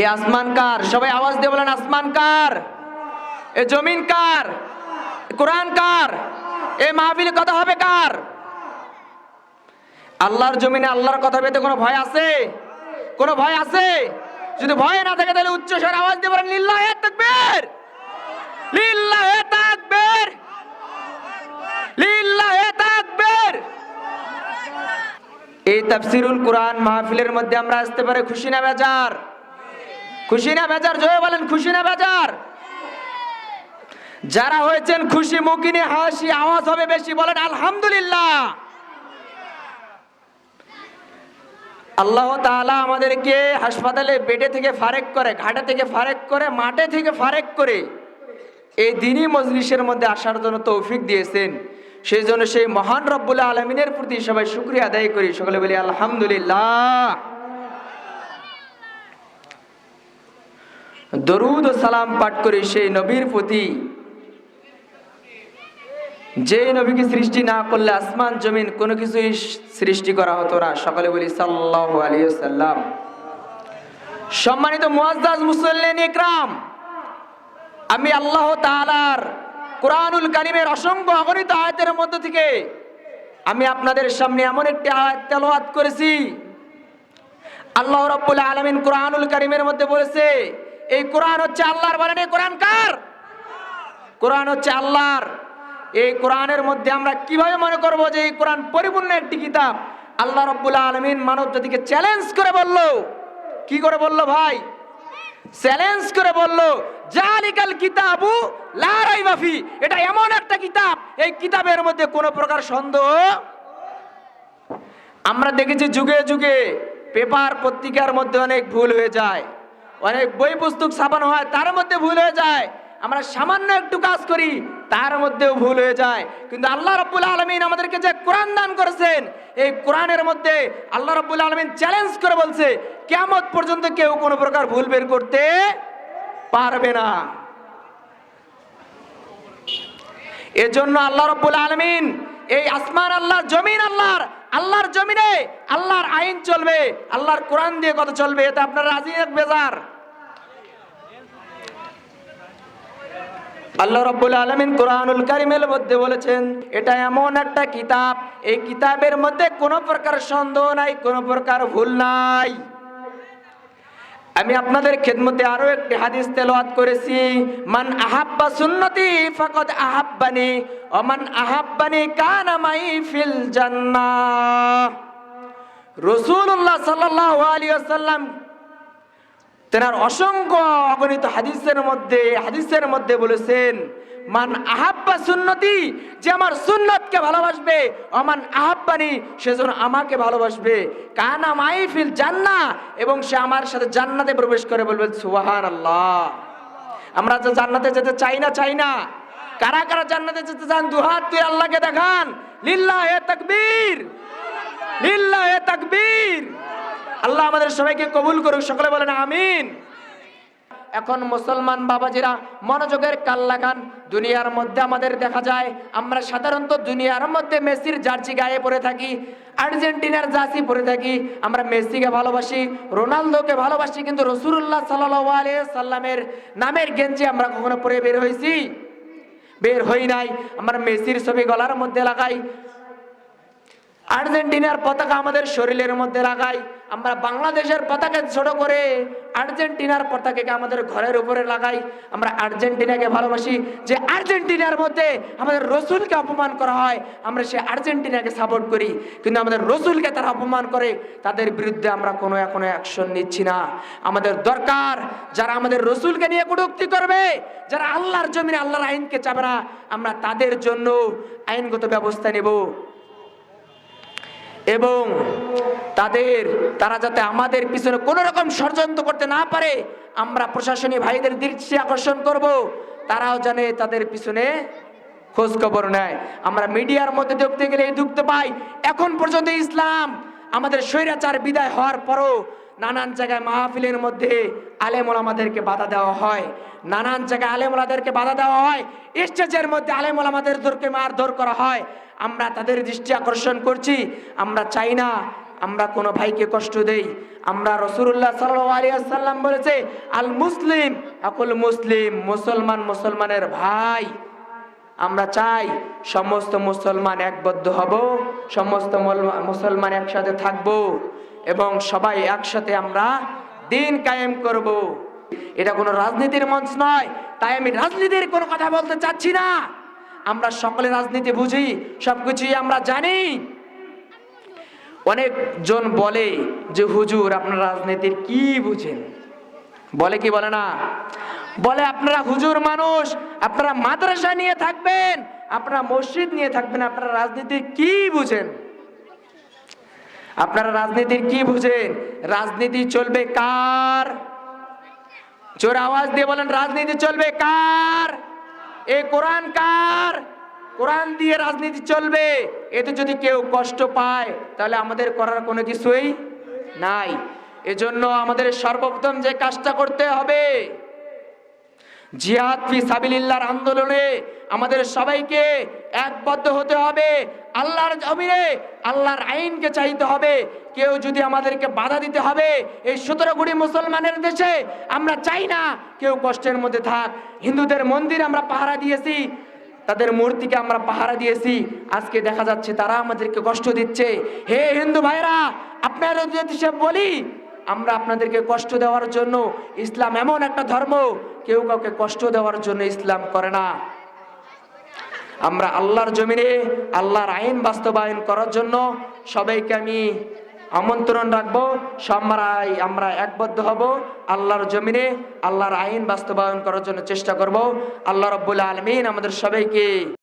এ আসমান কার? সবাই আওয়াজ দিয়ে বলেন, আসমান কার? এ জমিন কার? কোরআন কার? এ মাহফিলে কথা হবে কার? আল্লাহর জমিনে আল্লাহর কথা পেতে কোনো ভয় আছে? কোনো ভয় আছে? যদি ভয় না থাকে তাহলে উচ্চ স্বরে আওয়াজ দিয়ে বলেন, লিল্লাহে তাকবীর! লিল্লাহে তাকবীর! লিল্লাহে তাকবীর! এই তাফসিরুল কোরআন মাহফিলের মধ্যে আমরা আসতে পারে খুশি না বেজার। খুশি না বেজার? জয় বলেন, খুশি না বেজার? যারা হয়েছেন খুশি মুকিনে হাসি, আওয়াজ হবে বেশি, বলেন আলহামদুলিল্লাহ। আল্লাহ তাআলা আমাদেরকে হাসপাতালে বেডে থেকে ফারেক করে, ঘাটে থেকে ফারেক করে, মাঠে থেকে ফারেক করে এই দিনই মজলিসের মধ্যে আসার জন্য তৌফিক দিয়েছেন। সেই জন্য সেই মহান রব্বুল আলমিনের প্রতি সবাই শুক্রিয়া আদায় করি। সকলে বলি আলহামদুলিল্লাহ। দরুদ ও সালাম পাঠ করি সেই নবীর প্রতি যে নবীকে সৃষ্টি না করলে আসমান, জমিন কোনো কিছুই সৃষ্টি করা হতো না। সকলে বলি সাল্লাহ সাল্লাম সম্মানিত মুআজ্জাজ ইকরাম, আমি আল্লাহ তাআলার কোরআনুল কারিমের অসংখ্য অগণিত আয়াতের মধ্য থেকে আমি আপনাদের সামনে এমন একটি আয়াত তেলাওয়াত করেছি। আল্লাহ রাব্বুল আলামিন কোরআনুল কারিমের মধ্যে বলেছে এই কোরআন হচ্ছে আল্লাহর বলেন, এই কোরআন কার? কোরআন হচ্ছে আল্লাহর। এই কোরআনের মধ্যে আমরা কীভাবে মনে করব যে এই কোরআন পরিপূর্ণ একটি কিতাব? আল্লাহ রাব্বুল আলমিন মানব জাতিকে চ্যালেঞ্জ করে বলল। কি করে বলল ভাই? চ্যালেঞ্জ করে বলল, জালিকাল কিতাবু লা রাইবা ফি। এটা এমন একটা কিতাব, এই কিতাবের মধ্যে কোনো প্রকার সন্দেহ? আমরা দেখেছি যুগে যুগে পেপার পত্রিকার মধ্যে অনেক ভুল হয়ে যায়। অনেক বই পুস্তক ছাপানো হয়, তার মধ্যে ভুল হয়ে যায়। আমরা সামান্য একটু কাজ করি, তার মধ্যেও ভুল হয়ে যায়। কিন্তু আল্লাহ রাব্বুল আলমিন আমাদেরকে যে কোরআন দান করেছেন, এই কোরআনের মধ্যে আল্লাহ রাব্বুল আলমিন চ্যালেঞ্জ করে বলছে কেমন পর্যন্ত কেউ কোনো প্রকার ভুল বের করতে পারবে না। এজন্য আল্লাহ রব্বুল আলমিন, এই আসমান আল্লাহর, জমিন আল্লাহর আল্লাহর জমিনে আল্লাহর আইন চলবে, আল্লাহর কোরআন দিয়ে কত চলবে, এতে আপনার রাজি এক বেজার? আল্লাহ রব্বুল আলমিন কোরআনুল কারিমের মধ্যে বলেছেন, এটা এমন একটা কিতাব, এই কিতাবের মধ্যে কোনো প্রকার সন্দেহ নাই, কোনো প্রকার ভুল নাই। আমি আপনাদের খেদমতে আরও একটি হাদিস তেলাওয়াত করেছি, মান আহাব্বা সুন্নতি ফাকাদ আহাব্বানি ওমান আহাব্বানি কানা ফিল জান্নাহ। রাসূলুল্লাহ সাল্লাল্লাহু আলাইহি ওয়াসাল্লাম তেনার অসংখ্য অগণিত হাদিসের মধ্যে হাদিসের মধ্যে বলেছেন, মান আহাব্বা সুন্নতি, যে আমার সুন্নতকে ভালোবাসবে, অমান আহাব্বানি সেজন্য আমাকে ভালোবাসবে। কানা মাইফিল জান্না, এবং সে আমার সাথে জান্নাতে প্রবেশ করে বলবে সুবাহান আল্লাহ আমরা যে জান্নাতে যেতে চাই না চাই না। কারা কারা জান্নাতে যেতে চান দুহাত তুই আল্লাহকে দেখান। লিল্লাহ হে তাকবীর, লিল্লাহ হে তাকবীর। আল্লাহ আমাদের সবাইকে কবুল করুক। সকলে বলেন আমিন। এখন মুসলমান বাবাজিরা মনোযোগের কাল লাগান। দুনিয়ার মধ্যে আমাদের দেখা যায়, আমরা সাধারণত দুনিয়ার মধ্যে মেসির জার্সি গায়ে পরে থাকি, আর্জেন্টিনার জার্সি পরে থাকি। আমরা মেসিকে ভালোবাসি, রোনালদোকে ভালোবাসি, কিন্তু রসুল্লাহ সাল্লাহ সাল্লামের নামের গেঞ্জি আমরা কখনো পরে বের হয়েছি বের হই নাই। আমরা মেসির ছবি গলার মধ্যে লাগাই, আর্জেন্টিনার পতাকা আমাদের শরীরের মধ্যে লাগাই। আমরা বাংলাদেশের পতাকা ছোট করে আর্জেন্টিনার পতাকাকে আমাদের ঘরের উপরে লাগাই। আমরা আর্জেন্টিনাকে ভালোবাসি। যে আর্জেন্টিনার মধ্যে আমাদের রসুলকে অপমান করা হয়, আমরা সে আর্জেন্টিনাকে সাপোর্ট করি। কিন্তু আমাদের রসুলকে তারা অপমান করে, তাদের বিরুদ্ধে আমরা কোনো এখনও অ্যাকশন নিচ্ছি না। আমাদের দরকার যারা আমাদের রসুলকে নিয়ে কটুক্তি করবে, যারা আল্লাহর জমিনে আল্লাহর আইনকে চাবে না, আমরা তাদের জন্য আইনগত ব্যবস্থা নেব। এবং তাদের, তারা যাতে আমাদের পিছনে কোনো রকম ষড়যন্ত্র করতে না পারে, আমরা প্রশাসনিক ভাইদের দৃষ্টি আকর্ষণ করব। তারাও জানে তাদের পিছনে খোঁজ খবর নেয়। আমরা মিডিয়ার মধ্যে দেখতে গেলে দুঃখ পাই। এখন পর্যন্ত ইসলাম আমাদের স্বৈরাচার বিদায় হওয়ার পরও নানান জায়গায় মাহফিলের মধ্যে আলেমুল আমাদেরকে বাধা দেওয়া হয়। নানান জায়গায় আলেমুলাদেরকে বাধা দেওয়া হয়। স্টেজের মধ্যে আলেমুল আমাদেরকে মারধর করা হয়। আমরা তাদের দৃষ্টি আকর্ষণ করছি। আমরা চাই না আমরা কোনো ভাইকে কষ্ট দেই। আমরা রসুল্লাহ সাল্লাম বলেছে, আল মুসলিম আকুল মুসলিম, মুসলমান মুসলমানের ভাই। আমরা চাই সমস্ত মুসলমান একবদ্ধ হব, সমস্ত মুসলমান একসাথে থাকব এবং সবাই একসাথে আমরা দিন কায়েম করব। এটা কোনো রাজনীতির মঞ্চ নয়, তাই আমি রাজনীতির কোনো কথা বলতে চাচ্ছি না। আমরা সকলে রাজনীতি বুঝি, সবকিছুই আমরা জানি। অনেকজন বলে যে, হুজুর, আপনার রাজনীতির কি বুঝেন? বলে কি বলে না? বলে, আপনারা হুজুর মানুষ, আপনারা মাদ্রাসা নিয়ে থাকবেন, আপনারা মসজিদ নিয়ে থাকবেন, আপনারা রাজনীতির কি বুঝেন? আপনারা রাজনীতির কি বুঝেন? রাজনীতি চলবে কার? জোর আওয়াজ দিয়ে বলেন, রাজনীতি চলবে কার? এ কোরআন কার? কোরআন দিয়ে রাজনীতি চলবে, এতে যদি কেউ কষ্ট পায়, তাহলে আমাদের করার কোনো কিছুই নাই। এজন্য আমাদের সর্বপ্রথম যে কাজটা করতে হবে, জিহাদ ফি সাবিলিল্লাহর আন্দোলনে আমাদের সবাইকে একবদ্ধ হতে হবে, আল্লাহর জমিনে আল্লাহর আইনকে চাইতে হবে। কেউ যদি আমাদেরকে বাধা দিতে হবে, এই সতেরো কোটি মুসলমানের দেশে আমরা চাই না কেউ কষ্টের মধ্যে থাক। হিন্দুদের মন্দির আমরা পাহারা দিয়েছি তাদের মূর্তিকে আমরা পাহারা দিয়েছি। আজকে দেখা যাচ্ছে তারা আমাদেরকে কষ্ট দিচ্ছে। হে হিন্দু ভাইরা আপনারা যদি সে বলি, আমরা আপনাদেরকে কষ্ট দেওয়ার জন্য ইসলাম এমন একটা ধর্ম, কেউ কাউকে কষ্ট দেওয়ার জন্য ইসলাম করে না। আমরা আল্লাহর জমিনে, আল্লাহর আইন বাস্তবায়ন করার জন্য সবাইকে আমি আমন্ত্রণ রাখব সবাই আমরা একবদ্ধ হব, আল্লাহর জমিনে, আল্লাহর আইন বাস্তবায়ন করার জন্য চেষ্টা করব। আল্লাহ রব্বুল আলমিন আমাদের সবাইকে